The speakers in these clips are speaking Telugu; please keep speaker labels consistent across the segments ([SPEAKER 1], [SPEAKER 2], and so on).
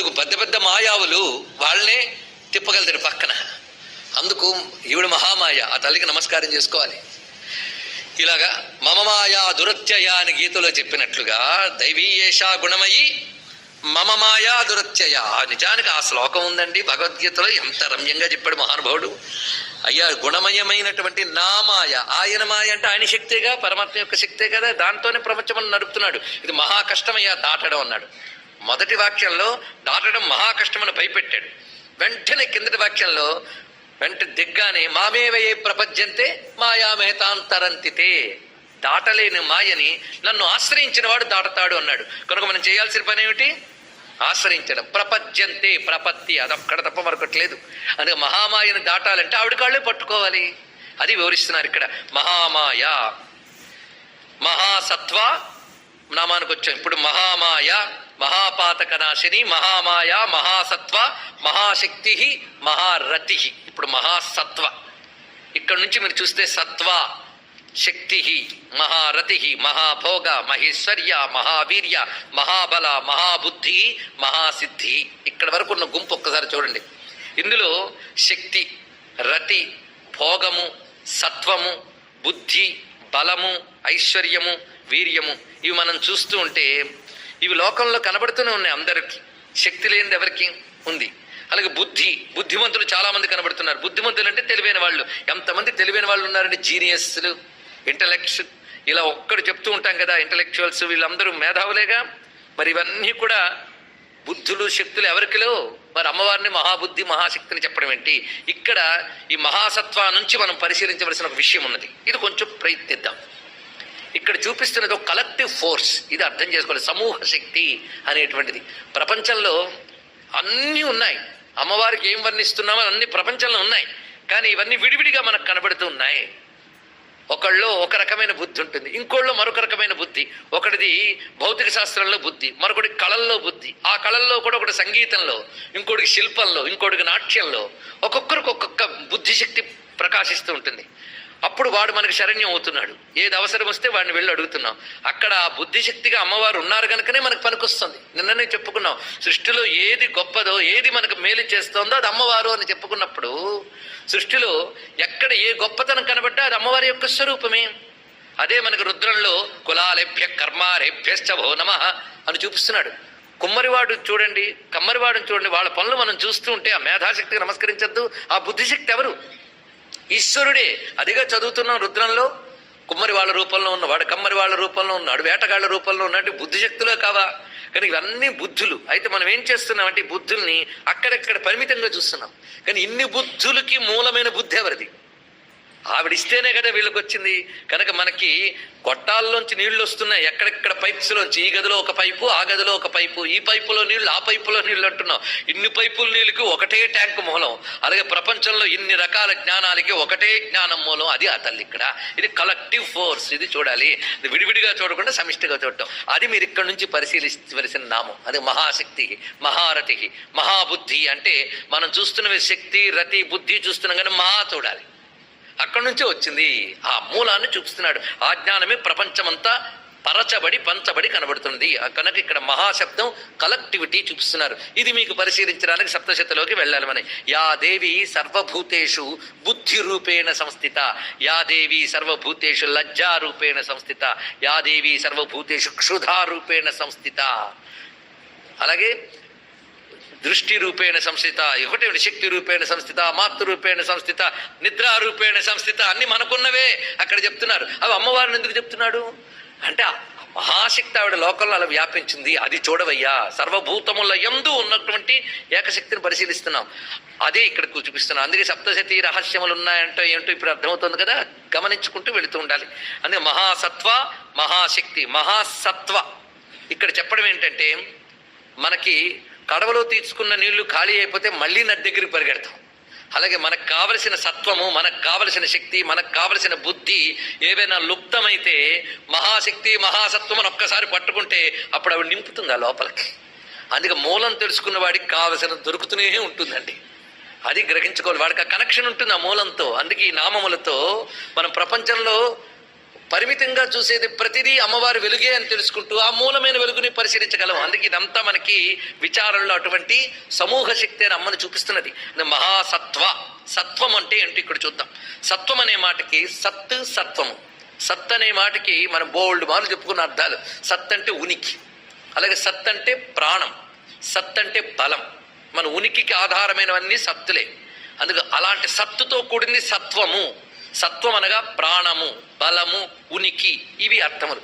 [SPEAKER 1] అందుకు పెద్ద పెద్ద మాయావులు వాళ్ళనే తిప్పగలుగుతాడు పక్కన. అందుకు ఈవిడ మహామాయ ఆ తల్లికి నమస్కారం చేసుకోవాలి. ఇలాగా మమ మాయా దురత్యయ అని గీతలో చెప్పినట్లుగా దైవీయేషా గుణమయి మమ మాయా దురత్యయ నిజానికి ఆ శ్లోకం ఉందండి. భగవద్గీతలో ఎంత రమ్యంగా చెప్పాడు మహానుభావుడు. అయ్యా గుణమయమైనటువంటి నా మాయ ఆయన మాయ అంటే ఆయన శక్తిగా పరమాత్మ యొక్క శక్తే కదా దాంతోనే ప్రపంచం నడుపుతున్నాడు. ఇది మహా కష్టమయ్యా దాటడం అన్నాడు. మొదటి వాక్యంలో దాటడం మహా కష్టమని భయపెట్టాడు. వెంటనే కిందటి వాక్యంలో వెంట దిగ్గానే మామేవయే ప్రపంచంతే మాయామేతాంతరంతితే. దాటలేని మాయని నన్ను ఆశ్రయించిన వాడు దాటతాడు అన్నాడు. కనుక మనం చేయాల్సిన పని ఏమిటి? ఆశ్రయించడం. ప్రపంచంతే ప్రపత్తి. అదొక్కడ తప్ప మరొకటి లేదు. అందుకే మహామాయను దాటాలంటే ఆవిడ కాళ్ళే పట్టుకోవాలి. అది వివరిస్తున్నారు ఇక్కడ. మహామాయ. మహాసత్వ నామానికి వచ్చాం. ఇప్పుడు మహామాయ మహాపాతక నాశిని మహామాయ మహాసత్వ మహాశక్తి మహారతి ఇప్పుడు మహాసత్వ. ఇక్కడ నుంచి మీరు చూస్తే సత్వ శక్తి మహారతి మహాభోగ మహేశ్వర్య మహావీర్య మహాబల మహాబుద్ధి మహాసిద్ధి. ఇక్కడ వరకు ఉన్న గుంపు ఒక్కసారి చూడండి. ఇందులో శక్తి రతి భోగము సత్వము బుద్ధి బలము ఐశ్వర్యము వీర్యము ఇవి మనం చూస్తూ ఉంటే ఇవి లోకంలో కనబడుతూనే ఉన్నాయి అందరికీ. శక్తి లేనిది ఎవరికి ఉంది. అలాగే బుద్ధి బుద్ధిమంతులు చాలా మంది కనబడుతున్నారు. బుద్ధిమంతులు అంటే తెలివైన వాళ్ళు. ఎంతమంది తెలివైన వాళ్ళు ఉన్నారంటే జీనియస్లు ఇంటలెక్ట్స్. ఇలా ఒక్కడు చెప్తూ ఉంటాం కదా ఇంటలెక్చువల్స్ వీళ్ళందరూ మేధావులేగా. మరి ఇవన్నీ కూడా బుద్ధులు శక్తులు ఎవరికిలో మరి అమ్మవారిని మహాబుద్ధి మహాశక్తిని చెప్పడం ఏంటి? ఇక్కడ ఈ మహాసత్వా నుంచి మనం పరిశీలించవలసిన ఒక విషయం ఉన్నది. ఇది కొంచెం ప్రయత్నిద్దాం. ఇక్కడ చూపిస్తున్నది ఒక కలెక్టివ్ ఫోర్స్ ఇది అర్థం చేసుకోవాలి. సమూహ శక్తి అనేటువంటిది. ప్రపంచంలో అన్నీ ఉన్నాయి. అమ్మవారికి ఏం వర్ణిస్తున్నామో అన్ని ప్రపంచంలో ఉన్నాయి. కానీ ఇవన్నీ విడివిడిగా మనకు కనబడుతూ ఉన్నాయి. ఒకళ్ళు ఒక రకమైన బుద్ధి ఉంటుంది. ఇంకోళ్ళు మరొక రకమైన బుద్ధి. ఒకటిది భౌతిక శాస్త్రంలో బుద్ధి. మరొకటి కళల్లో బుద్ధి. ఆ కళల్లో కూడా ఒకటి సంగీతంలో ఇంకోటికి శిల్పంలో ఇంకోటికి నాట్యంలో ఒక్కొక్కరికి ఒక్కొక్క బుద్ధిశక్తి ప్రకాశిస్తూ ఉంటుంది. అప్పుడు వాడు మనకి శరణ్యం అవుతున్నాడు. ఏది అవసరం వస్తే వాడిని వెళ్ళి అడుగుతున్నాం. అక్కడ ఆ బుద్ధిశక్తిగా అమ్మవారు ఉన్నారు కనుకనే మనకు పనికొస్తుంది. నిన్ననే చెప్పుకున్నాం. సృష్టిలో ఏది గొప్పదో ఏది మనకు మేలు చేస్తోందో అది అమ్మవారు అని చెప్పుకున్నప్పుడు సృష్టిలో ఎక్కడ ఏ గొప్పతనం కనబడ్డా అది అమ్మవారి యొక్క స్వరూపమే. అదే మనకు రుద్రంలో కులాలేభ్య కర్మారేభ్యశ్చభో నమ అని చూపిస్తున్నాడు. కుమ్మరివాడు చూడండి కమ్మరివాడుని చూడండి వాళ్ళ పనులు మనం చూస్తూ ఉంటే ఆ మేధాశక్తికి నమస్కరించద్దు ఆ బుద్ధిశక్తి ఎవరు? ఈశ్వరుడే అదిగా చదువుతున్నాం రుద్రంలో కుమ్మరి వాళ్ళ రూపంలో ఉన్నవాడు కమ్మరి వాళ్ళ రూపంలో ఉన్నాడు వేటగాళ్ళ రూపంలో ఉన్నాడు బుద్ధిశక్తులే కావా? కానీ ఇవన్నీ బుద్ధులు. అయితే మనం ఏం చేస్తున్నాం అంటే ఈ బుద్ధుల్ని అక్కడెక్కడ పరిమితంగా చూస్తున్నాం. కానీ ఇన్ని బుద్ధులకి మూలమైన బుద్ధి ఎవరిది? ఆవిడిస్తేనే కదా వీళ్ళకి వచ్చింది కనుక మనకి గొట్టాల్లోంచి నీళ్ళు వస్తున్నాయి. ఎక్కడెక్కడ పైప్స్లోంచి ఈ గదిలో ఒక పైపు ఆ గదిలో ఒక పైపు ఈ పైపులో నీళ్ళు ఆ పైపులో నీళ్ళు అంటున్నాం. ఇన్ని పైపుల నీళ్ళకి ఒకటే ట్యాంక్ మూలం. అలాగే ప్రపంచంలో ఇన్ని రకాల జ్ఞానాలకి ఒకటే జ్ఞానం మూలం. అది ఆ తల్లి ఇక్కడ. ఇది కలెక్టివ్ ఫోర్స్ ఇది చూడాలి. ఇది విడివిడిగా చూడకుండా సమిష్టిగా చూడటం. అది మీరు ఇక్కడ నుంచి పరిశీలించవలసిన నామం. అది మహాశక్తి మహారథి మహాబుద్ధి. అంటే మనం చూస్తున్నవి శక్తి రతి బుద్ధి చూస్తున్నాం కానీ మహా చూడాలి. అక్కడి నుంచే వచ్చింది. ఆ మూలాన్ని చూపిస్తున్నాడు. ఆ జ్ఞానమే ప్రపంచమంతా పరచబడి పంచబడి కనబడుతుంది కనుక ఇక్కడ మహాశబ్దం కలెక్టివిటీ చూపిస్తున్నారు. ఇది మీకు పరిశీలించడానికి సప్తశతిలోకి వెళ్ళాలి మనం యా దేవి సర్వభూతేషు బుద్ధి రూపేణ సంస్థిత. యా దేవి సర్వభూతేషు లజ్జా రూపేణ సంస్థిత. యా దేవి సర్వభూతేషు క్షుధా రూపేణ సంస్థిత. అలాగే దృష్టి రూపేణ సంస్థిత ఒకటేమిటి శక్తి రూపేణ సంస్థిత మాతృ రూపేణ సంస్థిత నిద్రారూపేణ సంస్థిత అన్ని మనకున్నవే అక్కడ చెప్తున్నారు. అవి అమ్మవారిని ఎందుకు చెప్తున్నాడు? అంటే మహాశక్తి ఆవిడ లోకంలో అలా వ్యాపించింది. అది చూడవయ్యా. సర్వభూతముల ఎందు ఉన్నటువంటి ఏకశక్తిని పరిశీలిస్తున్నాం. అదే ఇక్కడ చూపిస్తున్నాం. అందుకే సప్తశతి రహస్యములు ఉన్నాయంటో ఏంటో ఇప్పుడు అర్థమవుతుంది కదా? గమనించుకుంటూ వెళుతూ ఉండాలి. అందుకే మహాసత్వ మహాశక్తి మహాసత్వ. ఇక్కడ చెప్పడం ఏంటంటే మనకి కడవలో తీసుకున్న నీళ్ళు ఖాళీ అయిపోతే మళ్ళీ నది దగ్గరికి పరిగెడతాం. అలాగే మనకు కావలసిన సత్వము మనకు కావలసిన శక్తి మనకు కావలసిన బుద్ధి ఏవైనా లుప్తమైతే మహాశక్తి మహాసత్వం అని ఒక్కసారి పట్టుకుంటే అప్పుడు అవి నింపుతుంది ఆ లోపలికి. అందుకే మూలం తెలుసుకున్న వాడికి కావలసిన దొరుకుతూనే ఉంటుందండి. అది గ్రహించుకోవాలి. వాడికి ఆ కనెక్షన్ ఉంటుంది ఆ మూలంతో. అందుకే ఈ నామములతో మనం ప్రపంచంలో పరిమితంగా చూసేది ప్రతిదీ అమ్మవారి వెలుగే అని తెలుసుకుంటూ ఆ మూలమైన వెలుగుని పరిశీలించగలం. అందుకే ఇదంతా మనకి విచారంలో అటువంటి సమూహ శక్తి అని అమ్మని చూపిస్తున్నది. ఇది మహాసత్వ. సత్వం అంటే ఏంటి ఇక్కడ చూద్దాం. సత్వం అనే మాటకి సత్ సత్వము. సత్ అనే మాటకి మనం బోల్డ్ మాలు చెప్పుకున్న అర్థాలు. సత్ అంటే ఉనికి. అలాగే సత్ అంటే ప్రాణం. సత్ అంటే బలం. మన ఉనికికి ఆధారమైనవన్నీ సత్తులే. అందుకు అలాంటి సత్తుతో కూడింది సత్వము. సత్వం అనగా ప్రాణము. బలము ఉనికి ఇవి అర్థములు.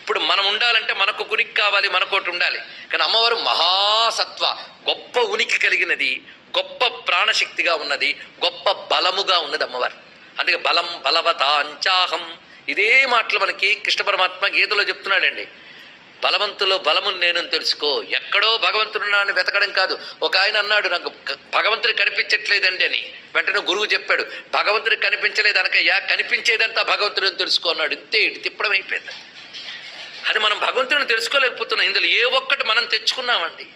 [SPEAKER 1] ఇప్పుడు మనం ఉండాలంటే మనకు ఉనికి కావాలి మనకోటి ఉండాలి. కానీ అమ్మవారు మహాసత్వ గొప్ప ఉనికి కలిగినది గొప్ప ప్రాణశక్తిగా ఉన్నది గొప్ప బలముగా ఉన్నది అమ్మవారు. అందుకే బలం బలవతాంచాహం. ఇదే మాటలు మనకి కృష్ణ పరమాత్మ గీతలో చెప్తున్నాడండి. బలవంతులో బలము నేను తెలుసుకో. ఎక్కడో భగవంతుడున్నాను వెతకడం కాదు. ఒక ఆయన అన్నాడు నాకు భగవంతుడు కనిపించట్లేదండి అని. వెంటనే గురువు చెప్పాడు భగవంతుడు కనిపించలేదు అనకయ్యా కనిపించేదంతా భగవంతుడు అని తెలుసుకో అన్నాడు. ఇంతే ఇటు తిప్పడం అయిపోయింది. అది మనం భగవంతుడిని తెలుసుకోలేకపోతున్నాం. ఇందులో ఏ ఒక్కటి మనం తెచ్చుకున్నామండి.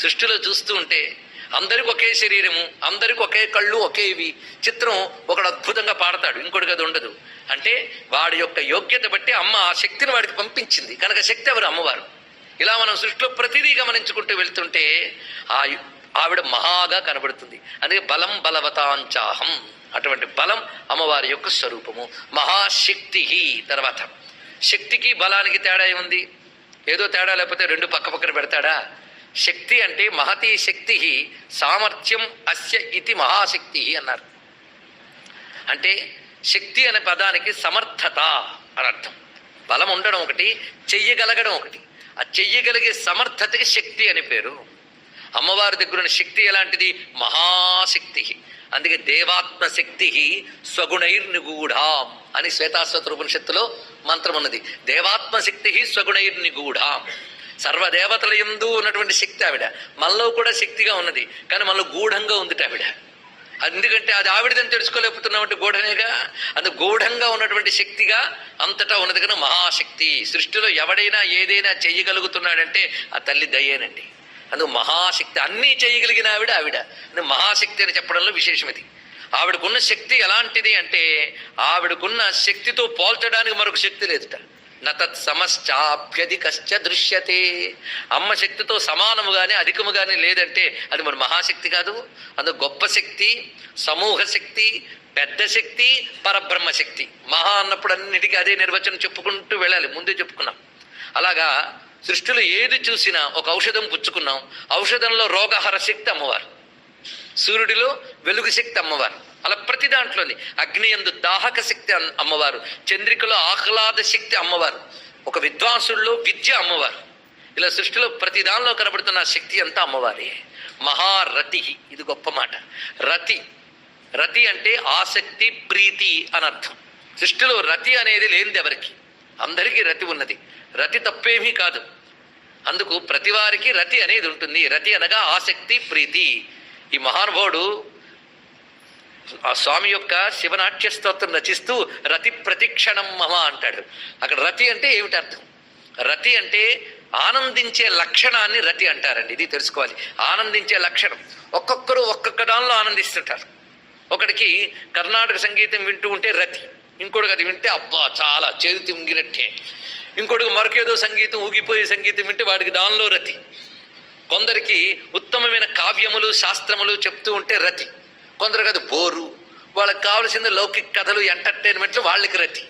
[SPEAKER 1] సృష్టిలో చూస్తూ ఉంటే అందరికి ఒకే శరీరము అందరికి ఒకే కళ్ళు ఒకే ఇవి. చిత్రం ఒకడు అద్భుతంగా పాడతాడు ఇంకోటికి ఉండదు. అంటే వాడి యొక్క యోగ్యత బట్టి అమ్మ ఆ శక్తిని వాడికి పంపించింది. కనుక శక్తి ఎవరు? అమ్మవారు. ఇలా మనం సృష్టిలో ప్రతిదీ గమనించుకుంటూ వెళ్తుంటే ఆ ఆవిడ మహాగా కనబడుతుంది. అందుకే బలం బలవతాంచాహం. అటువంటి బలం అమ్మవారి యొక్క స్వరూపము. మహాశక్తి తర్వాత. శక్తికి బలానికి తేడా ఏముంది? ఏదో తేడా లేకపోతే రెండు పక్క పక్కన పెడతాడా? శక్తి అంటే మహతి శక్తి సామర్థ్యం అస్య ఇది మహాశక్తి అన్నారు. అంటే శక్తి అనే పదానికి సమర్థత అని అర్థం. బలం ఉండడం ఒకటి చెయ్యగలగడం ఒకటి. ఆ చెయ్యగలిగే సమర్థతకి శక్తి అని పేరు. అమ్మవారి దగ్గర ఉన్న శక్తి ఎలాంటిది? మహాశక్తి అందుకే దేవాత్మ శక్తి స్వగుణైర్నిగూఢాం అని శ్వేతాశ్వత ఉపనిషత్తులో మంత్రం ఉన్నది. దేవాత్మ శక్తి స్వగుణైర్నిగూఢాం. సర్వదేవతల ఎందు ఉన్నటువంటి శక్తి ఆవిడ. మనలో కూడా శక్తిగా ఉన్నది. కానీ మనలో గూఢంగా ఉంది ఆవిడ. ఎందుకంటే అది ఆవిడదని తెలుసుకోలేకపోతున్నామంటే గూఢనేగా అది గూఢంగా ఉన్నటువంటి శక్తిగా అంతటా ఉన్నది కనుక మహాశక్తి. సృష్టిలో ఎవడైనా ఏదైనా చేయగలుగుతున్నాడంటే ఆ తల్లి దయ్యేనండి అందుకు మహాశక్తి అన్నీ చేయగలిగిన ఆవిడ ఆవిడ. మహాశక్తి అని చెప్పడంలో విశేషమది ఆవిడకున్న శక్తి ఎలాంటిది అంటే ఆవిడకున్న శక్తితో పోల్చడానికి మరొక శక్తి లేదుట. నతత్ సమశ్చాభ్యధికశ్చ దృశ్యతే. అమ్మ శక్తితో సమానముగానే అధికముగానే లేదంటే అది మన మహాశక్తి కాదు. అందుకు గొప్ప శక్తి సమూహ శక్తి పెద్ద శక్తి పరబ్రహ్మ శక్తి. మహా అన్నప్పుడు అన్నిటికీ అదే నిర్వచనం చెప్పుకుంటూ వెళ్ళాలి. ముందే చెప్పుకున్నాం. అలాగా సృష్టిలో ఏది చూసినా ఒక ఔషధం పుచ్చుకున్నాం. ఔషధంలో రోగహర శక్తి అమ్మవారు. సూర్యుడిలో వెలుగు శక్తి అమ్మవారు. అలా ప్రతి దాంట్లోని అగ్ని ఎందు దాహక శక్తి అమ్మవారు చంద్రికలో ఆహ్లాద శక్తి అమ్మవారు ఒక విద్వాంసుల్లో విద్య అమ్మవారు. ఇలా సృష్టిలో ప్రతి దానిలో కనబడుతున్న శక్తి అంతా అమ్మవారే. మహారతి ఇది గొప్ప మాట. రతి రతి అంటే ఆసక్తి ప్రీతి అని అర్థం. సృష్టిలో రతి అనేది లేనిది ఎవరికి? అందరికీ రతి ఉన్నది. రతి తప్పేమీ కాదు. అందుకు ప్రతి వారికి రతి అనేది ఉంటుంది. రతి అనగా ఆసక్తి ప్రీతి. ఈ మహానుభావుడు ఆ స్వామి యొక్క శివనాట్య స్తోత్రం రచిస్తూ రతి ప్రతిక్షణం మమ అంటాడు. అక్కడ రతి అంటే ఏమిటి అర్థం రతి అంటే ఆనందించే లక్షణాన్ని రతి అంటారండి. ఇది తెలుసుకోవాలి. ఆనందించే లక్షణం. ఒక్కొక్కరు ఒక్కొక్క దానిలో ఆనందిస్తుంటారు. ఒకడికి కర్ణాటక సంగీతం వింటూ ఉంటే రతి. ఇంకోటికి అది వింటే అబ్బా చాలా చేతి ఉంగినట్టే ఇంకోటికి మరొకేదో సంగీతం ఊగిపోయే సంగీతం వింటే వాడికి దానిలో రతి. కొందరికి ఉత్తమమైన కావ్యములు శాస్త్రములు చెప్తూ ఉంటే రతి. కొందరికి అది బోరు. వాళ్ళకి కావలసిన లౌకిక కథలు ఎంటర్టైన్మెంట్లు వాళ్ళకి రతి.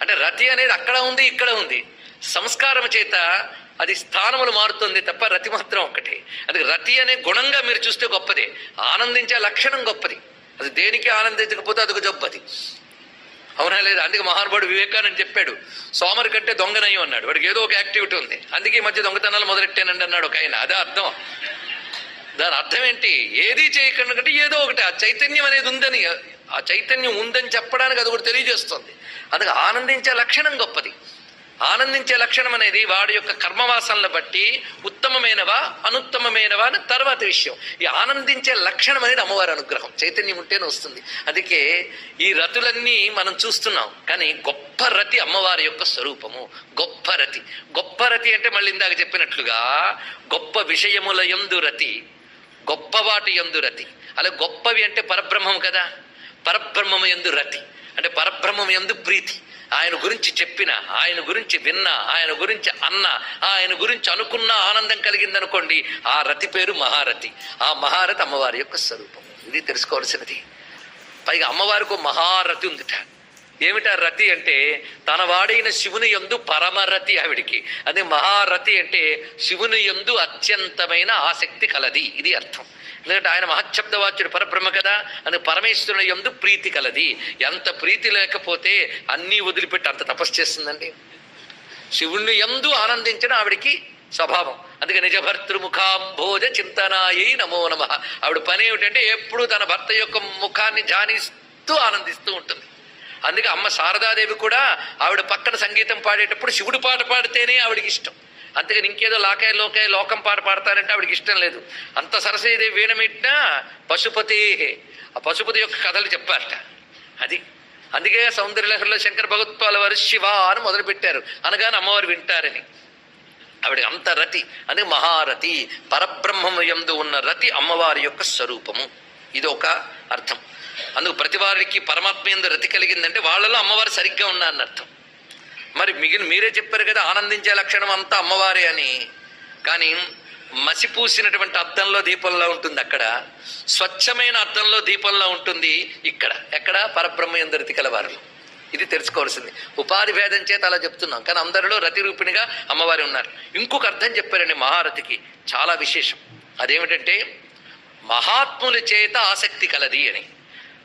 [SPEAKER 1] అంటే రతి అనేది అక్కడ ఉంది ఇక్కడ ఉంది. సంస్కారం చేత అది స్థానములు మారుతుంది తప్ప రతి మాత్రం ఒక్కటే. అది రతి అనే గుణంగా మీరు చూస్తే గొప్పదే. ఆనందించే లక్షణం గొప్పది. అది దేనికి ఆనందించకపోతే అదొక జబ్బది. అవునా లేదు? అందుకే మహానుభావుడు వివేకానంద చెప్పాడు సోమరి కంటే దొంగనయ్యం అన్నాడు. వాడికి ఏదో ఒక యాక్టివిటీ ఉంది. అందుకే ఈ మధ్య దొంగతనాలు మొదలెట్టానండి అన్నాడు ఒక ఆయన. అదే అర్థం. దాని అర్థం ఏంటి? ఏది చేయకుండా కంటే ఏదో ఒకటి ఆ చైతన్యం అనేది ఉందని ఆ చైతన్యం ఉందని చెప్పడానికి అది కూడా తెలియజేస్తుంది. అందుకే ఆనందించే లక్షణం గొప్పది. ఆనందించే లక్షణం అనేది వాడి యొక్క కర్మవాసనలు బట్టి ఉత్తమమైనవా అనుత్తమమైనవా అని తర్వాత విషయం. ఈ ఆనందించే లక్షణం అనేది అమ్మవారి అనుగ్రహం. చైతన్యం ఉంటేనే వస్తుంది. అందుకే ఈ రతులన్నీ మనం చూస్తున్నాం. కానీ గొప్ప రతి అమ్మవారి యొక్క స్వరూపము. గొప్ప రతి. గొప్ప రతి అంటే మళ్ళీ ఇందాక చెప్పినట్లుగా గొప్ప విషయముల యందు రతి. గొప్పవాటి ఎందు యందు రతి. అలా గొప్పవి అంటే పరబ్రహ్మం కదా? పరబ్రహ్మము యందు రతి. అంటే పరబ్రహ్మం ఎందు ప్రీతి. ఆయన గురించి చెప్పిన ఆయన గురించి విన్న ఆయన గురించి అన్న ఆయన గురించి అనుకున్న ఆనందం కలిగిందనుకోండి ఆ రతి పేరు మహారథి ఆ మహారథి అమ్మవారి యొక్క స్వరూపం. ఇది తెలుసుకోవాల్సినది. పైగా అమ్మవారికి మహారతి మహారథి ఉందిట. ఏమిటా రతి అంటే తన వాడైన శివుని యందు పరమరతి ఆవిడికి. అదే మహారతి అంటే శివుని యందు అత్యంతమైన ఆసక్తి కలది. ఇది అర్థం. ఎందుకంటే ఆయన మహశబ్దవాచ్యుడు పరబ్రహ్మ కదా. అని పరమేశ్వరుని యందు ప్రీతి కలది. ఎంత ప్రీతి లేకపోతే అన్నీ వదిలిపెట్టి అంత తపస్సు చేస్తుందండి. శివుణ్ణి ఎందు ఆనందించడం ఆవిడికి స్వభావం. అందుకే నిజ భర్తృముఖాంభోజ చింతనాయి నమో నమ. ఆవిడ పని ఏమిటంటే ఎప్పుడు తన భర్త యొక్క ముఖాన్ని ధ్యానిస్తూ ఆనందిస్తూ ఉంటుంది. అందుకే అమ్మ శారదాదేవి కూడా ఆవిడ పక్కన సంగీతం పాడేటప్పుడు శివుడు పాట పాడితేనే ఆవిడకి ఇష్టం. అంతేగాని ఇంకేదో లాకాయ లోకాయ లోకం పాట పాడతారంటే ఆవిడకి ఇష్టం లేదు. అంత సరస్వతీదేవి వీణమిట్టినా పశుపతి ఆ పశుపతి యొక్క కథలు చెప్పారట అది. అందుకే సౌందర్యలహరిలో శంకర భగవత్పాల వారు శివ అని మొదలుపెట్టారు అనగానే అమ్మవారు వింటారని. ఆవిడ అంత రతి. అని మహారతి. పరబ్రహ్మము యందు ఉన్న రతి అమ్మవారి యొక్క స్వరూపము. ఇది ఒక అర్థం. అందుకు ప్రతి వారికి పరమాత్మ ఎందు రతి కలిగిందంటే వాళ్ళలో అమ్మవారు సరిగ్గా ఉన్నారని అర్థం. మరి మిగిలిన మీరే చెప్పారు కదా ఆనందించే లక్షణం అంతా అమ్మవారే అని. కానీ మసిపూసినటువంటి అర్థంలో దీపంలో ఉంటుంది అక్కడ. స్వచ్ఛమైన అర్థంలో దీపంలో ఉంటుంది ఇక్కడ. ఎక్కడ? పరబ్రహ్మ ఎందరితి కలవారు ఇది తెలుసుకోవాల్సింది. ఉపాధి భేదం చేత అలా చెప్తున్నాం. కానీ అందరిలో రతి రూపిణిగా అమ్మవారి ఉన్నారు. ఇంకొక అర్థం చెప్పారండి మహారతికి. చాలా విశేషం. అదేమిటంటే మహాత్ముల చేత ఆసక్తి కలది అని.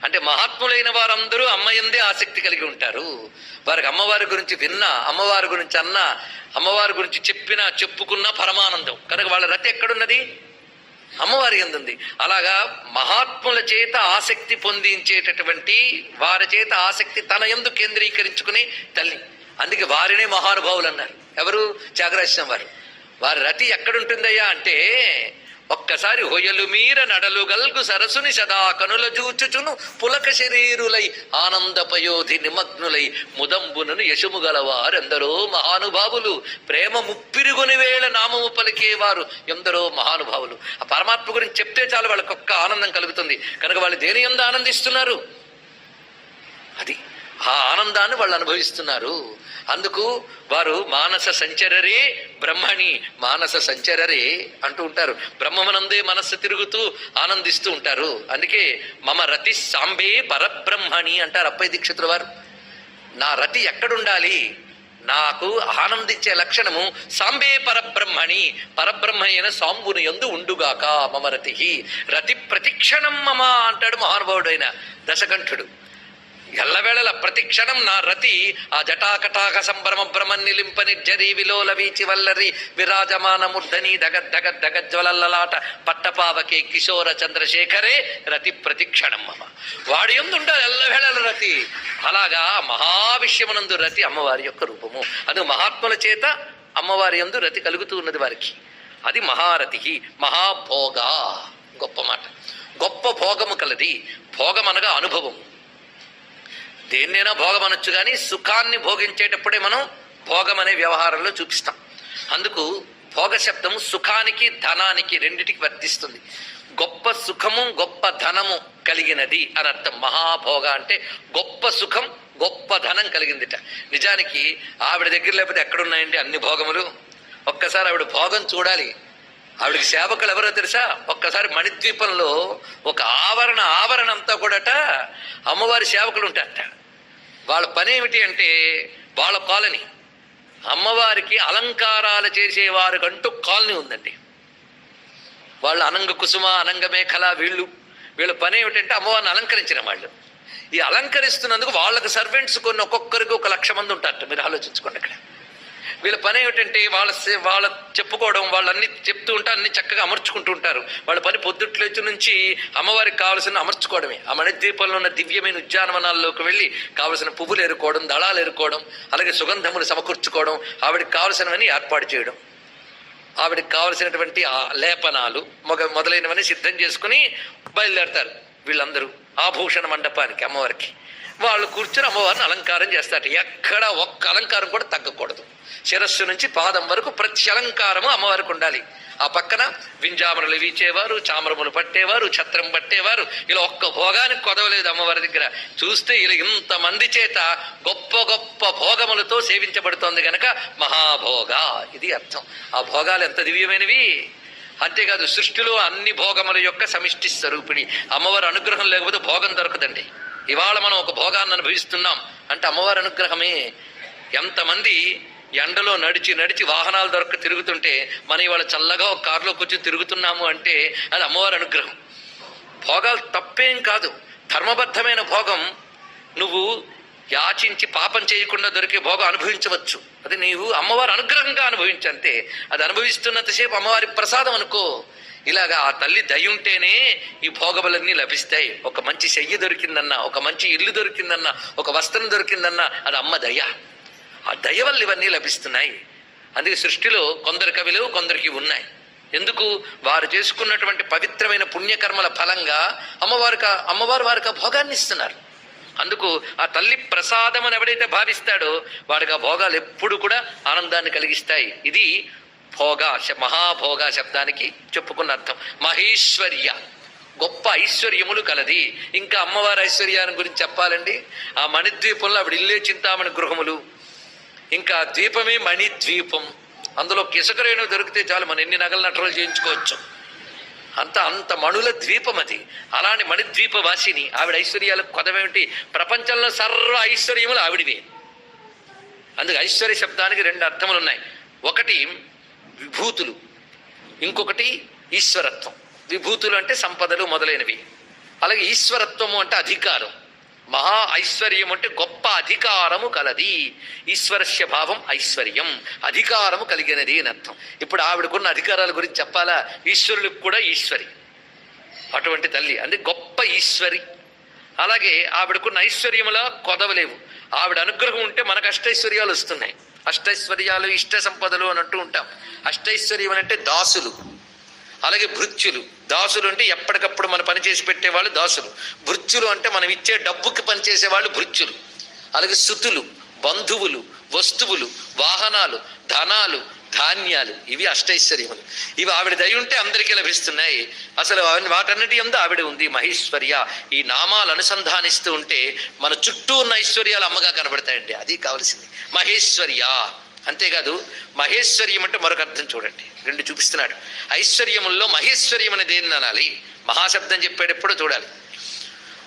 [SPEAKER 1] అంటే మహాత్ములైన వారందరూ అమ్మయందే ఆసక్తి కలిగి ఉంటారు. వారికి అమ్మవారి గురించి విన్నా అమ్మవారి గురించి అన్నా అమ్మవారి గురించి చెప్పినా చెప్పుకున్నా పరమానందం. కనుక వాళ్ళ రతి ఎక్కడున్నది? అమ్మవారి ఎందుంది? అలాగా మహాత్ముల చేత ఆసక్తి పొందించేటటువంటి వారి చేత ఆసక్తి తన ఎందు కేంద్రీకరించుకుని తల్లి. అందుకే వారినే మహానుభావులు అన్నారు. ఎవరు? త్యాగరాజం వారు. వారి రతి ఎక్కడుంటుందయ్యా అంటే ఒక్కసారి హొయలు మీర నడలు గల్గు సరసుని సదా కనుల చూచుచును పులక శరీరులై ఆనందపయోధి నిమగ్నులై ముదంబునను యశుము గలవారెందరో మహానుభావులు. ప్రేమ ముప్పిరుగుని వేళ నామము పలికేవారు ఎందరో మహానుభావులు. ఆ పరమాత్మ గురించి చెప్తే చాలు వాళ్ళకొక్క ఆనందం కలుగుతుంది. కనుక వాళ్ళు దేని ఎందు ఆనందిస్తున్నారు? అది ఆ ఆనందాన్ని వాళ్ళు అనుభవిస్తున్నారు. అందుకు వారు మానస సంచరరే బ్రహ్మణి మానస సంచరరే అంటూ ఉంటారు. బ్రహ్మమనందే మనస్సు తిరుగుతూ ఆనందిస్తూ ఉంటారు. అందుకే మమ రతి సాంబే పరబ్రహ్మణి అంటారు అప్పయ్య దీక్షితుల వారు. నా రతి ఎక్కడుండాలి? నాకు ఆనందించే లక్షణము సాంబే పరబ్రహ్మణి పరబ్రహ్మ అయిన సాంబుని ఎందు ఉండుగాక మమ రతి రతి ప్రతిక్షణం మమ అంటాడు మహానుభావుడైన దశకంఠుడు. ఎల్లవేళల ప్రతిక్షణం నా రతి. ఆ జటాకటాక సంభ్రమ భ్రమం నిలింపని జరి విలోల వీచి వల్లరి. విరాజమాన దగద్దగ దగజ్వలల్లలాట పట్టపావకే కిశోర చంద్రశేఖరే రతి ప్రతిక్షణం అమ్మ. వాడి ఎందు ఎల్లవేళల రతి. అలాగా మహావిశ్యమునందు రతి అమ్మవారి యొక్క రూపము. అది మహాత్ముల చేత అమ్మవారి యందు రతి కలుగుతూ ఉన్నది వారికి. అది మహారతి మహాభోగ. గొప్ప మాట. గొప్ప భోగము కలది. భోగం అనగా అనుభవం దేన్నైనా భోగం అనొచ్చు కానీ సుఖాన్ని భోగించేటప్పుడే మనం భోగం అనే వ్యవహారంలో చూపిస్తాం. అందుకు భోగ శబ్దము సుఖానికి ధనానికి రెండిటికి వర్తిస్తుంది. గొప్ప సుఖము గొప్ప ధనము కలిగినది అని అర్థం. మహాభోగ అంటే గొప్ప సుఖం గొప్ప ధనం కలిగిందిట. నిజానికి ఆవిడ దగ్గర లేకపోతే ఎక్కడున్నాయండి అన్ని భోగములు? ఒక్కసారి ఆవిడ భోగం చూడాలి. ఆవిడకి సేవకులు ఎవరో తెలుసా? ఒక్కసారి మణిద్వీపంలో ఒక ఆవరణ ఆవరణ అంతా కూడాట అమ్మవారి సేవకులు ఉంటారట. వాళ్ళ పని ఏమిటి అంటే వాళ్ళ కాలనీ. అమ్మవారికి అలంకారాలు చేసేవారికంటూ కాలనీ ఉందండి. వాళ్ళ అనంగ కుసుమ అనంగ మేఖల వీళ్ళు వీళ్ళ పని ఏమిటంటే అమ్మవారిని అలంకరించిన వాళ్ళు. ఈ అలంకరిస్తున్నందుకు వాళ్ళకి సర్వెంట్స్ కొన్ని ఒక్కొక్కరికి ఒక లక్ష మంది ఉంటారట మీరు ఆలోచించుకోండి ఇక్కడ వీళ్ళ పని ఏమిటంటే వాళ్ళ వాళ్ళ చెప్పుకోవడం వాళ్ళన్ని చెప్తూ ఉంటే అన్ని చక్కగా అమర్చుకుంటూ ఉంటారు. వాళ్ళ పని పొద్దుట్లేచి నుంచి అమ్మవారికి కావాల్సిన అమర్చుకోవడమే. ఆ మణిద్వీపంలో ఉన్న దివ్యమైన ఉద్యానవనాల్లోకి వెళ్ళి కావలసిన పువ్వులు ఎరుకోవడం దళాలు ఎరుకోవడం అలాగే సుగంధములు సమకూర్చుకోవడం ఆవిడకి కావలసినవని ఏర్పాటు చేయడం. ఆవిడకి కావలసినటువంటి లేపనాలు మొగ మొదలైనవన్నీ సిద్ధం చేసుకుని బయలుదేరతారు వీళ్ళందరూ. ఆభూషణ మండపానికి అమ్మవారికి. వాళ్ళు కూర్చుని అమ్మవారిని అలంకారం చేస్తారు ఎక్కడ ఒక్క అలంకారం కూడా తగ్గకూడదు. శిరస్సు నుంచి పాదం వరకు ప్రతి అలంకారము అమ్మవారికి ఉండాలి. ఆ పక్కన వింజామరులు వీచేవారు చామరములు పట్టేవారు ఛత్రం పట్టేవారు. ఇలా ఒక్క భోగానికి కొదవలేదు అమ్మవారి దగ్గర. చూస్తే ఇలా ఇంతమంది చేత గొప్ప గొప్ప భోగములతో సేవించబడుతోంది గనక మహాభోగ. ఇది అర్థం. ఆ భోగాలు ఎంత దివ్యమైనవి? అంతేకాదు సృష్టిలో అన్ని భోగముల యొక్క సమిష్టి స్వరూపిణి. అమ్మవారి అనుగ్రహం లేకపోతే భోగం దొరకదండి. ఇవాళ మనం ఒక భోగాన్ని అనుభవిస్తున్నాం. అంటే అమ్మవారి అనుగ్రహమే. ఎంతమంది ఎండలో నడిచి నడిచి వాహనాలు దొరక తిరుగుతుంటే మనం ఇవాళ చల్లగా ఒక కారులో కూర్చొని తిరుగుతున్నాము అంటే అది అమ్మవారి అనుగ్రహం. భోగాలు తప్పేం కాదు. ధర్మబద్ధమైన భోగం. నువ్వు యాచించి పాపం చేయకుండా దొరికే భోగం అనుభవించవచ్చు. అది నీవు అమ్మవారి అనుగ్రహంగా అనుభవించంతే అది అనుభవిస్తున్నంతసేపు అమ్మవారి ప్రసాదం అనుకో. ఇలాగా ఆ తల్లి దయ ఉంటేనే ఈ భోగములన్నీ లభిస్తాయి. ఒక మంచి శయ్య దొరికిందన్నా ఒక మంచి ఇల్లు దొరికిందన్నా ఒక వస్త్రం దొరికిందన్న అది అమ్మ దయ. ఆ దయ వల్ల ఇవన్నీ లభిస్తున్నాయి. అందుకే సృష్టిలో కొందరు కవిలు కొందరికి ఉన్నాయి. ఎందుకు? వారు చేసుకున్నటువంటి పవిత్రమైన పుణ్యకర్మల ఫలంగా అమ్మవారికి అమ్మవారు వారికి ఆ భోగాన్ని ఇస్తున్నారు. అందుకు ఆ తల్లి ప్రసాదం అని ఎవడైతే భావిస్తాడో వాడికి ఆ భోగాలు ఎప్పుడు కూడా ఆనందాన్ని కలిగిస్తాయి. ఇది భోగ మహాభోగ శబ్దానికి చెప్పుకున్న అర్థం మహేశ్వర్య. గొప్ప ఐశ్వర్యములు కలది. ఇంకా అమ్మవారి ఐశ్వర్యాన్ని గురించి చెప్పాలండి. ఆ మణిద్వీపంలో ఆవిడ ఇల్లే చింతామణి గృహములు. ఇంకా ద్వీపమే మణిద్వీపం. అందులో కిసకరేణు దొరికితే చాలు మనం ఎన్ని నగల నటనలు చేయించుకోవచ్చు. అంత అంత మణుల ద్వీపం అది. అలాంటి మణిద్వీప వాసిని ఆవిడ ఐశ్వర్యాలకు కొదమేమిటి ప్రపంచంలో సర్వ ఐశ్వర్యములు ఆవిడివే. అందుకు ఐశ్వర్య శబ్దానికి రెండు అర్థములు ఉన్నాయి ఒకటి విభూతులు. ఇంకొకటి ఈశ్వరత్వం. విభూతులు అంటే సంపదలు మొదలైనవి. అలాగే ఈశ్వరత్వము అంటే అధికారం. మహా ఐశ్వర్యం అంటే గొప్ప అధికారము కలది. ఈశ్వరస్య భావం ఐశ్వర్యం. అధికారము కలిగినది అని అర్థం. ఇప్పుడు ఆవిడకున్న అధికారాల గురించి చెప్పాలా? ఈశ్వరులకు కూడా ఈశ్వరి. అటువంటి తల్లి. అంటే గొప్ప ఈశ్వరి. అలాగే ఆవిడకున్న ఐశ్వర్యముల కొదవలేవు. ఆవిడ అనుగ్రహం ఉంటే మనకు అష్టైశ్వర్యాలు వస్తున్నాయి. అష్టైశ్వర్యాలు ఇష్ట సంపదలు అని అంటూ ఉంటాం. అష్టైశ్వర్యం అంటే దాసులు. అలాగే భృత్యులు. దాసులు అంటే ఎప్పటికప్పుడు మన పని చేసి పెట్టేవాళ్ళు దాసులు. భృత్యులు అంటే మనం ఇచ్చే డబ్బుకి పనిచేసే వాళ్ళు భృత్యులు. అలాగే సుతులు బంధువులు వస్తువులు వాహనాలు ధనాలు ధాన్యాలు. ఇవి అష్టైశ్వర్యములు. ఇవి ఆవిడ దయ ఉంటే అందరికీ లభిస్తున్నాయి. అసలు వాటన్నిటి ఎందు ఆవిడ ఉంది. మహేశ్వర్య. ఈ నామాలు అనుసంధానిస్తూ ఉంటే మన చుట్టూ ఉన్న ఐశ్వర్యాలు అమ్మగా కనబడతాయండి. అది కావలసింది. మహేశ్వర్య. అంతేకాదు మహేశ్వర్యం అంటే మరొక అర్థం చూడండి. రెండు చూపిస్తున్నాడు. ఐశ్వర్యముల్లో మహేశ్వర్యం అనేది ఏంది అనాలి? మహాశబ్దం చెప్పేటప్పుడు చూడాలి.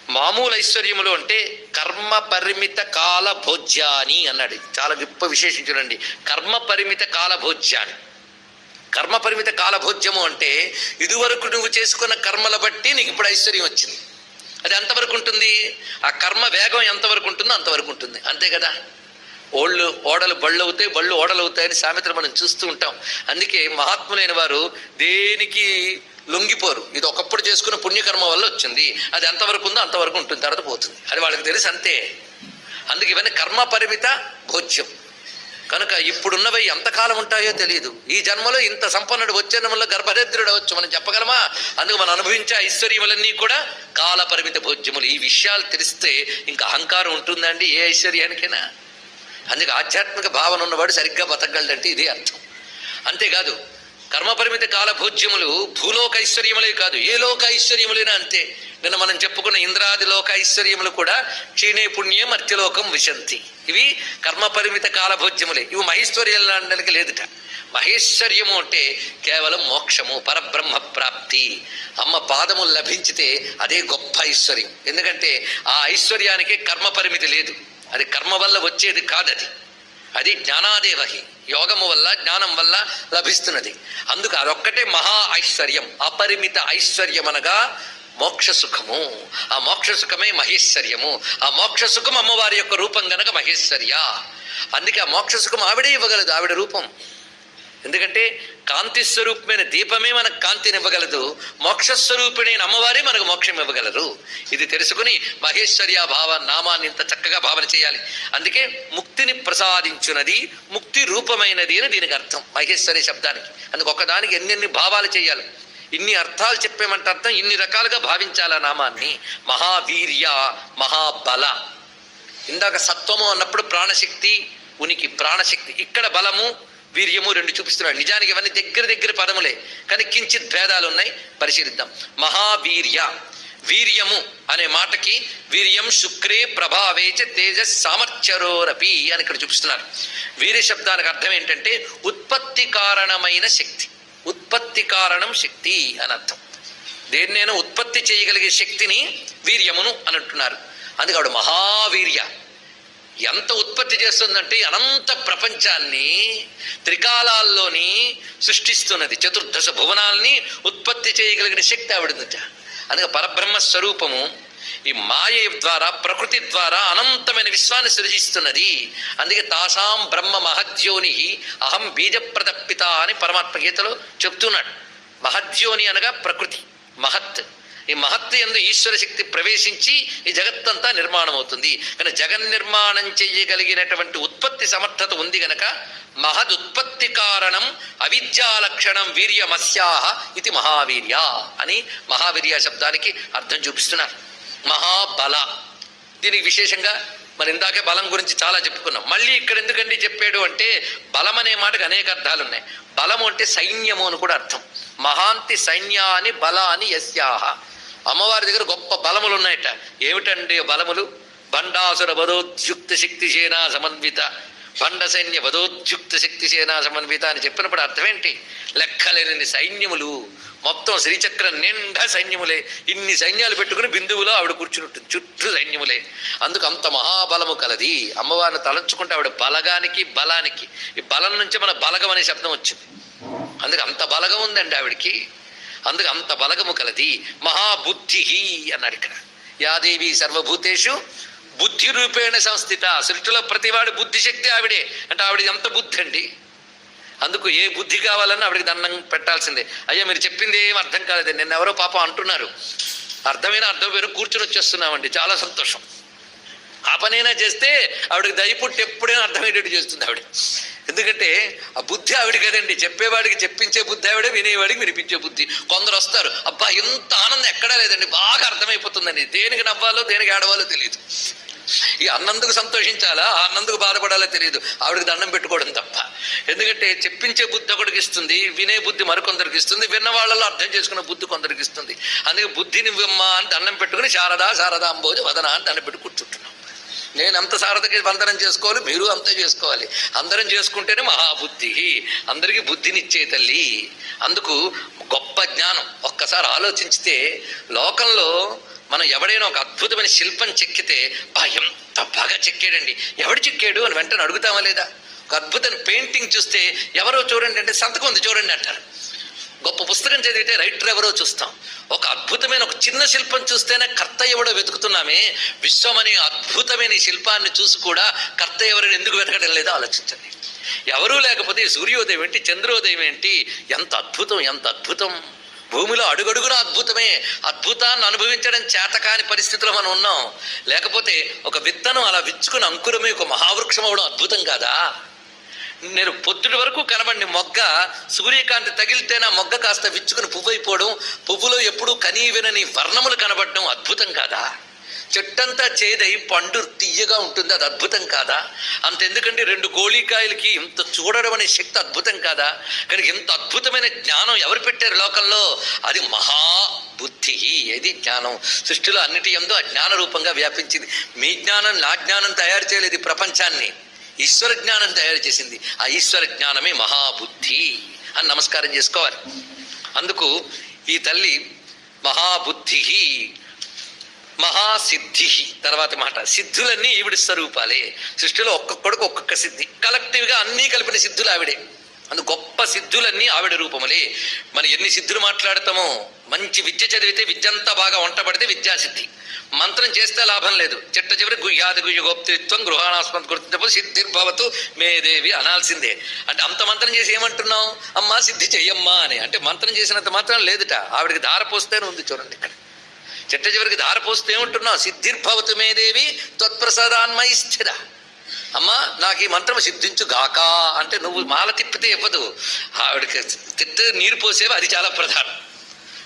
[SPEAKER 1] మామూలు ఐశ్వర్యములు అంటే కర్మ పరిమిత కాల భోజ్యాని అన్నాడు. చాలా గొప్ప విశేషం చూడండి. కర్మ పరిమిత కాల భోజ్యాని. కర్మ పరిమిత కాల భోజ్యము అంటే ఇదివరకు నువ్వు చేసుకున్న కర్మల బట్టి నీకు ఇప్పుడు ఐశ్వర్యం వచ్చింది. అది ఎంతవరకు ఉంటుంది? ఆ కర్మ వేగం ఎంతవరకు ఉంటుందో అంతవరకు ఉంటుంది. అంతే కదా? ఓళ్ళు ఓడలు బళ్ళు అవుతాయి బళ్ళు ఓడలు అవుతాయని సామెతలు మనం చూస్తూ ఉంటాం. అందుకే మహాత్ములైన వారు దేనికి లొంగిపోరు. ఇది ఒకప్పుడు చేసుకున్న పుణ్యకర్మ వల్ల వచ్చింది. అది ఎంతవరకు ఉందో అంతవరకు ఉంటుంది. తర్వాత పోతుంది. అది వాళ్ళకి తెలిసి అంతే. అందుకే ఇవన్నీ కర్మ పరిమిత భోజ్యం. కనుక ఇప్పుడున్నవి ఎంతకాలం ఉంటాయో తెలియదు. ఈ జన్మలో ఇంత సంపన్నుడు వచ్చే జన్మలో గర్భదరిద్రుడు అవచ్చు మనం చెప్పగలమా? అందుకు మనం అనుభవించే ఐశ్వర్యములన్నీ కూడా కాల పరిమిత భోజ్యములు. ఈ విషయాలు తెలిస్తే ఇంకా అహంకారం ఉంటుందండి. ఏ ఐశ్వర్యానికైనా. అందుకే ఆధ్యాత్మిక భావన ఉన్నవాడు సరిగ్గా బతకగలడంటే ఇదే అర్థం. అంతేకాదు కర్మపరిమిత కాల భోజ్యములు భూలోక ఐశ్వర్యములే కాదు ఏ లోక ఐశ్వర్యములైనా అంతే. నిన్న మనం చెప్పుకున్న ఇంద్రాది లోక ఐశ్వర్యములు కూడా క్షీణే పుణ్యం మర్త్యలోకం విశంతి. ఇవి కర్మపరిమిత కాల భోజ్యములే ఇవి మహేశ్వర్యాలనడానికి లేదుట. మహేశ్వర్యము అంటే కేవలం మోక్షము పరబ్రహ్మ ప్రాప్తి. అమ్మ పాదము లభించితే అదే గొప్ప ఐశ్వర్యం. ఎందుకంటే ఆ ఐశ్వర్యానికి కర్మ పరిమితి లేదు. అది కర్మ వల్ల వచ్చేది కాదది. అది జ్ఞానాదేవహి. యోగము వల్ల జ్ఞానం వల్ల లభిస్తున్నది. అందుకు అదొక్కటే మహా ఐశ్వర్యం అపరిమిత ఐశ్వర్యం అనగా మోక్ష సుఖము. ఆ మోక్ష సుఖమే మహేశ్వర్యము. ఆ మోక్ష సుఖం అమ్మవారి యొక్క రూపం గనక మహేశ్వర్య. అందుకే ఆ మోక్ష సుఖం ఆవిడే ఇవ్వగలదు ఆవిడ రూపం. ఎందుకంటే కాంతి స్వరూపమైన దీపమే మనకు కాంతిని ఇవ్వగలదు. మోక్షస్వరూపిణైన అమ్మవారే మనకు మోక్షం ఇవ్వగలరు. ఇది తెలుసుకుని మహేశ్వర్య భావ నామాన్ని ఇంత చక్కగా భావన చేయాలి. అందుకే ముక్తిని ప్రసాదించున్నది ముక్తి రూపమైనది అని దీనికి అర్థం. మహేశ్వరి శబ్దానికి. అందుకు ఒకదానికి ఎన్నెన్ని భావాలు చేయాలి. ఇన్ని అర్థాలు చెప్పేమంటే అర్థం ఇన్ని రకాలుగా భావించాలి ఆ నామాన్ని. మహావీర్య మహాబల. ఇందాక సత్వము అన్నప్పుడు ప్రాణశక్తి ఉనికి ప్రాణశక్తి. ఇక్కడ బలము వీర్యము రెండు చూపిస్తున్నాడు నిజానికి ఇవన్నీ దగ్గర దగ్గర పదములే. కానీ కించిత్ భేదాలు ఉన్నాయి. పరిశీలిద్దాం. మహావీర్య. వీర్యము అనే మాటకి వీర్యం శుక్రే ప్రభావేచ తేజ సామర్థ్యరోరపి అని ఇక్కడ చూపిస్తున్నారు. వీర్య శబ్దానికి అర్థం ఏంటంటే ఉత్పత్తి కారణమైన శక్తి. ఉత్పత్తి కారణం శక్తి అని అర్థం. దేన్నైనా ఉత్పత్తి చేయగలిగే శక్తిని వీర్యమును అని అంటున్నారు. అందుకే ఆవిడ మహావీర్య. ఎంత ఉత్పత్తి చేస్తుందంటే అనంత ప్రపంచాన్ని త్రికాలాల్లోని సృష్టిస్తున్నది చతుర్దశ భువనాల్ని ఉత్పత్తి చేయగలిగిన శక్తి ఆవిడదట. అందుకే పరబ్రహ్మ స్వరూపము ఈ మాయ ద్వారా ప్రకృతి ద్వారా అనంతమైన విశ్వాన్ని సృజిస్తున్నది. అందుకే తాసాం బ్రహ్మ మహద్యోని అహం బీజప్రదప్పిత అని పరమాత్మ గీతలో చెప్తున్నాడు. మహద్యోని అనగా ప్రకృతి మహత్. ఈ మహత్తు ఎందు ఈశ్వర శక్తి ప్రవేశించి ఈ జగత్తంతా నిర్మాణం అవుతుంది కానీ జగన్ నిర్మాణం చెయ్యగలిగినటువంటి ఉత్పత్తి సమర్థత ఉంది గనక మహదుత్పత్తి కారణం అవిద్యాలక్షణం వీర్యమస్యాహ ఇది మహావీర్య అని మహావీర్య శబ్దానికి అర్థం చూపిస్తున్నారు. మహాబల. దీనికి విశేషంగా మరి ఇందాకే బలం గురించి చాలా చెప్పుకున్నాం. మళ్ళీ ఇక్కడ ఎందుకండి చెప్పాడు అంటే బలం అనే మాటకు అనేక అర్థాలు ఉన్నాయి బలము అంటే సైన్యము అని కూడా అర్థం. మహాంతి సైన్యాని బలాని యస్యాహ. అమ్మవారి దగ్గర గొప్ప బలములు ఉన్నాయట. ఏమిటండి బలములు? బండాసుర వధోద్యుక్త శక్తి సేనా సమన్విత. బండ సైన్య వధోద్యుక్త శక్తి సేనా సమన్విత అని చెప్పినప్పుడు అర్థం ఏంటి లెక్కలేని సైన్యములు. మొత్తం శ్రీచక్రం నిండా సైన్యములే. ఇన్ని సైన్యాలు పెట్టుకుని బిందువులో ఆవిడ కూర్చున్నట్టు చుట్టూ సైన్యములే. అందుకు అంత మహాబలము కలది. అమ్మవారిని తలంచుకుంటే ఆవిడ బలగానికి బలానికి. ఈ బలం నుంచి మన బలగం అనే శబ్దం వచ్చింది. అందుకు అంత బలగం ఉందండి ఆవిడికి. అందుకు అంత బలగము కలది. మహాబుద్ధి అన్నాడు ఇక్కడ. యాదేవి సర్వభూతేషు బుద్ధి రూపేణ సంస్థిత. సృష్టిలో ప్రతివాడి బుద్ధిశక్తి ఆవిడే. అంటే ఆవిడ ఎంత బుద్ధి అండి. అందుకు ఏ బుద్ధి కావాలన్నా ఆవిడకి దండం పెట్టాల్సిందే. అయ్యా మీరు చెప్పింది ఏం అర్థం కాలేదు నిన్న ఎవరో పాపం అంటున్నారు. అర్థమైన అర్థం పేరు కూర్చుని వచ్చేస్తున్నామండి. చాలా సంతోషం. ఆ పనైనా చేస్తే ఆవిడకి దయపుట్టి ఎప్పుడైనా అర్థమయ్యేటట్టు చేస్తుంది ఆవిడ. ఎందుకంటే ఆ బుద్ధి ఆవిడ కదండి. చెప్పేవాడికి చెప్పించే బుద్ధి ఆవిడే వినేవాడికి వినిపించే బుద్ధి. కొందరు వస్తారు అబ్బా ఇంత ఆనందం ఎక్కడా లేదండి బాగా అర్థమైపోతుందండి దేనికి నవ్వాలో దేనికి ఆడవాలో తెలియదు ఈ అన్నందుకు సంతోషించాలా? ఆ అన్నందుకు బాధపడాలో తెలియదు ఆవిడకి దండం పెట్టుకోవడం తప్ప. ఎందుకంటే చెప్పించే బుద్ధి ఒకటికి ఇస్తుంది వినే బుద్ధి మరికొందరికి ఇస్తుంది విన్న వాళ్ళలో అర్థం చేసుకున్న బుద్ధి కొందరికి ఇస్తుంది. అందుకే బుద్ధిని విమ్మ అని దండం పెట్టుకుని శారదా శారదా అంబోజు వదన అని దండం పెట్టి నేను అంత సారథకి వందనం చేసుకోవాలి మీరు అంతే చేసుకోవాలి. అందరం చేసుకుంటేనే మహాబుద్ధి. అందరికీ బుద్ధినిచ్చే తల్లి. అందుకు గొప్ప జ్ఞానం. ఒక్కసారి ఆలోచించితే లోకంలో మనం ఎవడైనా ఒక అద్భుతమైన శిల్పం చెక్కితే బా ఎంత బాగా చెక్కాడండి. ఎవడు చెక్కాడు అని వెంటనే అడుగుతామా లేదా? ఒక అద్భుతమైన పెయింటింగ్ చూస్తే ఎవరో చూడండి అంటే సంతకం ఉంది చూడండి అంటారు. గొప్ప పుస్తకం చదివితే రైటర్ ఎవరో చూస్తాం. ఒక అద్భుతమైన ఒక చిన్న శిల్పం చూస్తేనే కర్త ఎవడో వెతుకుతున్నామే. విశ్వం అనే అద్భుతమైన శిల్పాన్ని చూసి కూడా కర్త ఎవరిని ఎందుకు వెతకడం లేదో ఆలోచించండి. ఎవరూ లేకపోతే సూర్యోదయం ఏంటి చంద్రోదయం ఏంటి ఎంత అద్భుతం ఎంత అద్భుతం. భూమిలో అడుగడుగున అద్భుతమే. అద్భుతాన్ని అనుభవించడం చేతకాని పరిస్థితిలో మనం ఉన్నాం. లేకపోతే ఒక విత్తనం అలా విచ్చుకుని అంకురమే ఒక మహావృక్షం అవడం అద్భుతం కాదా? నేను పొద్దుటి వరకు కనబడిన మొగ్గ సూర్యకాంతి తగిలితేనే మొగ్గ కాస్త విచ్చుకుని పువ్వు అయిపోవడం పువ్వులో ఎప్పుడూ కనీ వినని వర్ణములు కనబడడం అద్భుతం కాదా? చెట్టంతా చేదై పండు తీయగా ఉంటుంది అది అద్భుతం కాదా? అంతెందుకంటే రెండు గోళీకాయలకి ఇంత చూడడం అనే శక్తి అద్భుతం కాదా? కానీ ఇంత అద్భుతమైన జ్ఞానం ఎవరు పెట్టారు లోకంలో? అది మహా బుద్ధి ఏది జ్ఞానం? సృష్టిలో అన్నిటి ఎందు ఆ జ్ఞాన రూపంగా వ్యాపించింది. మీ జ్ఞానం నా జ్ఞానం తయారు చేయలేదు ప్రపంచాన్ని. ఈశ్వర జ్ఞానం తయారు చేసింది. ఆ ఈశ్వర జ్ఞానమే మహాబుద్ధి అని నమస్కారం చేసుకోవాలి. అందుకు ఈ తల్లి మహాబుద్ధి మహాసిద్ధి తర్వాత మాట. సిద్ధులన్నీ ఈవిడ స్వరూపాలే. సృష్టిలో ఒక్కొక్కడికి ఒక్కొక్క సిద్ధి. కలెక్టివ్గా అన్నీ కలిపిన సిద్ధులు ఆవిడే. అందు గొప్ప సిద్ధులన్నీ ఆవిడ రూపములే. మనం ఎన్ని సిద్ధులు మాట్లాడతామో? మంచి విద్య చదివితే విద్య అంతా బాగా వంట పడితే విద్యాసిద్ధి. మంత్రం చేస్తే లాభం లేదు. చిట్ట చివరి గుహ్యాది గుహ్య గోప్తిత్వం గృహాణాస్మత్ గుర్తించబోదు సిద్ధిర్భవతు మేదేవి అనాల్సిందే. అంటే అంత మంత్రం చేసి ఏమంటున్నావు? అమ్మా సిద్ధి చెయ్యమ్మా అని. అంటే మంత్రం చేసినంత మాత్రం లేదుట. ఆవిడకి ధార పోస్తేనే ఉంది చూడండి ఇక్కడ. చిట్ట చివరికి ధార పోస్తే ఏమంటున్నావు? సిద్ధిర్భవతు మేదేవి త్వత్ప్రసాదాన్మయి స్థిర అమ్మా నాకు ఈ మంత్రం సిద్ధించు గాక అంటే నువ్వు మాల తిప్పితే ఇవ్వదు. ఆవిడకి తిట్ట నీరు పోసేవి అది చాలా ప్రధానం.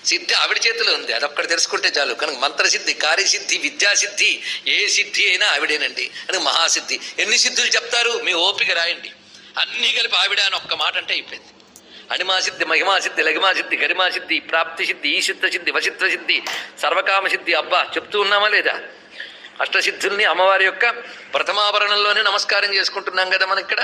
[SPEAKER 1] సిద్ధి ఆవిడ చేతిలో ఉంది. అదొక్కటి తెలుసుకుంటే చాలు. కనుక మంత్రసిద్ధి కార్యసిద్ధి విద్యాసిద్ధి ఏ సిద్ధి అయినా ఆవిడేనండి. అని మహాసిద్ధి. ఎన్ని సిద్ధులు చెప్తారు? మీ ఓపిక రాయండి. అన్నీ కలిపి ఆవిడ అని ఒక్క మాట అంటే అయిపోయింది. అణిమాసిద్ధి మహిమాసిద్ధి లఘిమాసిద్ధి గరిమాసిద్ధి ప్రాప్తి సిద్ధి ఈశిత్వ సిద్ధి వసిత్వ సిద్ధి సర్వకామ సిద్ధి అబ్బా చెప్తూ ఉన్నామా లేదా? అష్టసిద్ధుల్ని అమ్మవారి యొక్క ప్రథమాభరణంలోనే నమస్కారం చేసుకుంటున్నాం కదా మనం ఇక్కడ